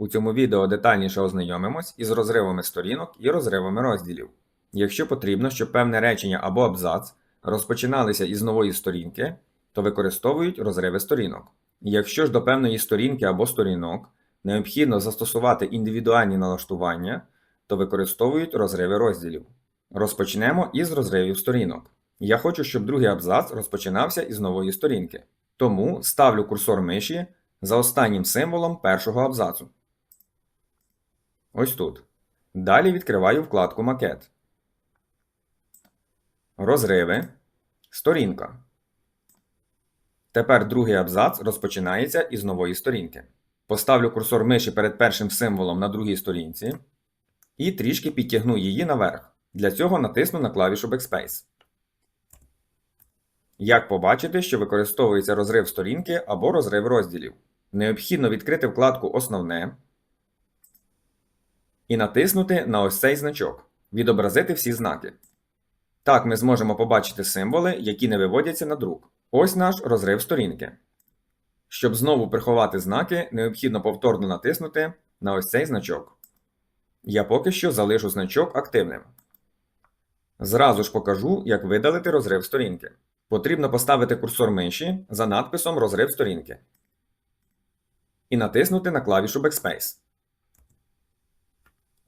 У цьому відео детальніше ознайомимось із розривами сторінок і розривами розділів. Якщо потрібно, щоб певне речення або абзац розпочиналися із нової сторінки, то використовують розриви сторінок. Якщо ж до певної сторінки або сторінок необхідно застосувати індивідуальні налаштування, то використовують розриви розділів. Розпочнемо із розривів сторінок. Я хочу, щоб другий абзац розпочинався із нової сторінки. Тому ставлю курсор миші за останнім символом першого абзацу. Ось тут. Далі відкриваю вкладку Макет. Розриви. Сторінка. Тепер другий абзац розпочинається із нової сторінки. Поставлю курсор миші перед першим символом на другій сторінці і трішки підтягну її наверх. Для цього натисну на клавішу Backspace. Як побачите, що використовується розрив сторінки або розрив розділів. Необхідно відкрити вкладку Основне і натиснути на ось цей значок Відобразити всі знаки. Так ми зможемо побачити символи, які не виводяться на друк. Ось наш розрив сторінки. Щоб знову приховати знаки, необхідно повторно натиснути на ось цей значок. Я поки що залишу значок активним. Зразу ж покажу, як видалити розрив сторінки. Потрібно поставити курсор миші за надписом Розрив сторінки і натиснути на клавішу Backspace.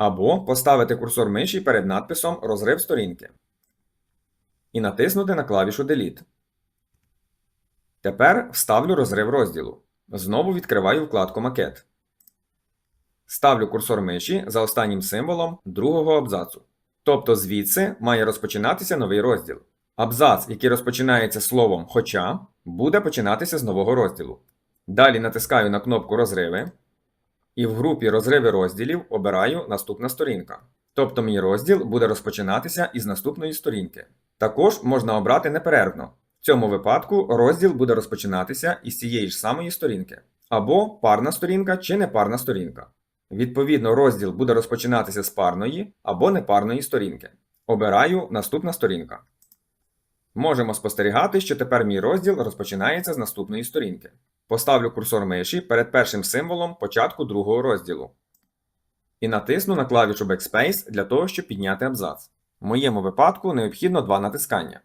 Або поставити курсор миші перед надписом Розрив сторінки і натиснути на клавішу Delete. Тепер вставлю розрив розділу. Знову відкриваю вкладку Макет. Ставлю курсор миші за останнім символом другого абзацу. Тобто звідси має розпочинатися новий розділ. Абзац, який розпочинається словом Хоча, буде починатися з нового розділу. Далі натискаю на кнопку Розриви. І в групі Розриви розділів обираю Наступна сторінка. Тобто мій розділ буде розпочинатися із наступної сторінки. Також можна обрати неперервно. В цьому випадку розділ буде розпочинатися із цієї ж самої сторінки. Або парна сторінка чи непарна сторінка. Відповідно, розділ буде розпочинатися з парної або непарної сторінки. Обираю Наступна сторінка. Можемо спостерігати, що тепер мій розділ розпочинається з наступної сторінки. Поставлю курсор миші перед першим символом початку другого розділу. І натисну на клавішу Backspace для того, щоб підняти абзац. В моєму випадку необхідно два натискання.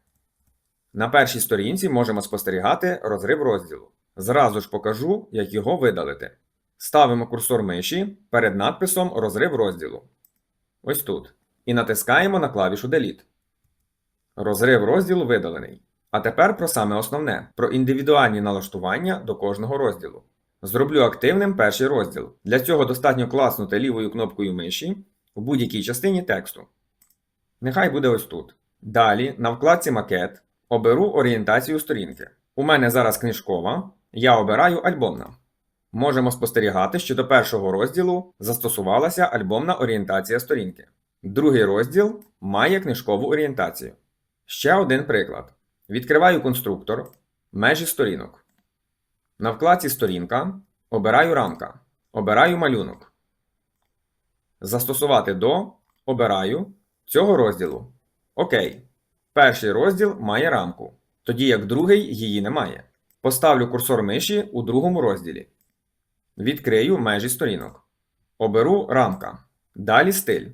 На першій сторінці можемо спостерігати розрив розділу. Зразу ж покажу, як його видалити. Ставимо курсор миші перед надписом Розрив розділу. Ось тут. І натискаємо на клавішу Delete. Розрив розділу видалений. А тепер про саме основне: про індивідуальні налаштування до кожного розділу. Зроблю активним перший розділ. Для цього достатньо класнути лівою кнопкою миші в будь-якій частині тексту. Нехай буде ось тут. Далі, на вкладці Макет, оберу орієнтацію сторінки. У мене зараз книжкова, я обираю альбомна. Можемо спостерігати, що до першого розділу застосувалася альбомна орієнтація сторінки. Другий розділ має книжкову орієнтацію. Ще один приклад. Відкриваю конструктор, межі сторінок. На вкладці Сторінка обираю рамка. Обираю малюнок. Застосувати до обираю цього розділу. Окей. Перший розділ має рамку, тоді як другий її немає. Поставлю курсор миші у другому розділі. Відкрию межі сторінок. Оберу рамка. Далі стиль.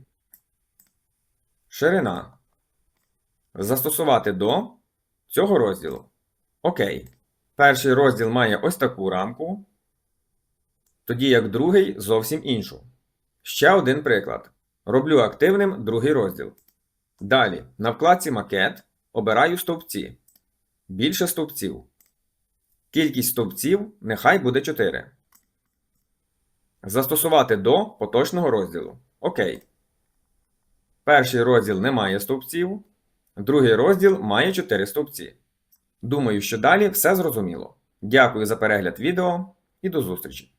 Ширина. Застосувати до цього розділу. Окей. Перший розділ має ось таку рамку, тоді як другий зовсім іншу. Ще один приклад. Роблю активним другий розділ. Далі, на вкладці Макет обираю стовпці. Більше стовпців. Кількість стовпців нехай буде 4. Застосувати до поточного розділу. Окей. Перший розділ не має стовпців. Другий розділ має 4 стовпці. Думаю, що далі все зрозуміло. Дякую за перегляд відео і до зустрічі!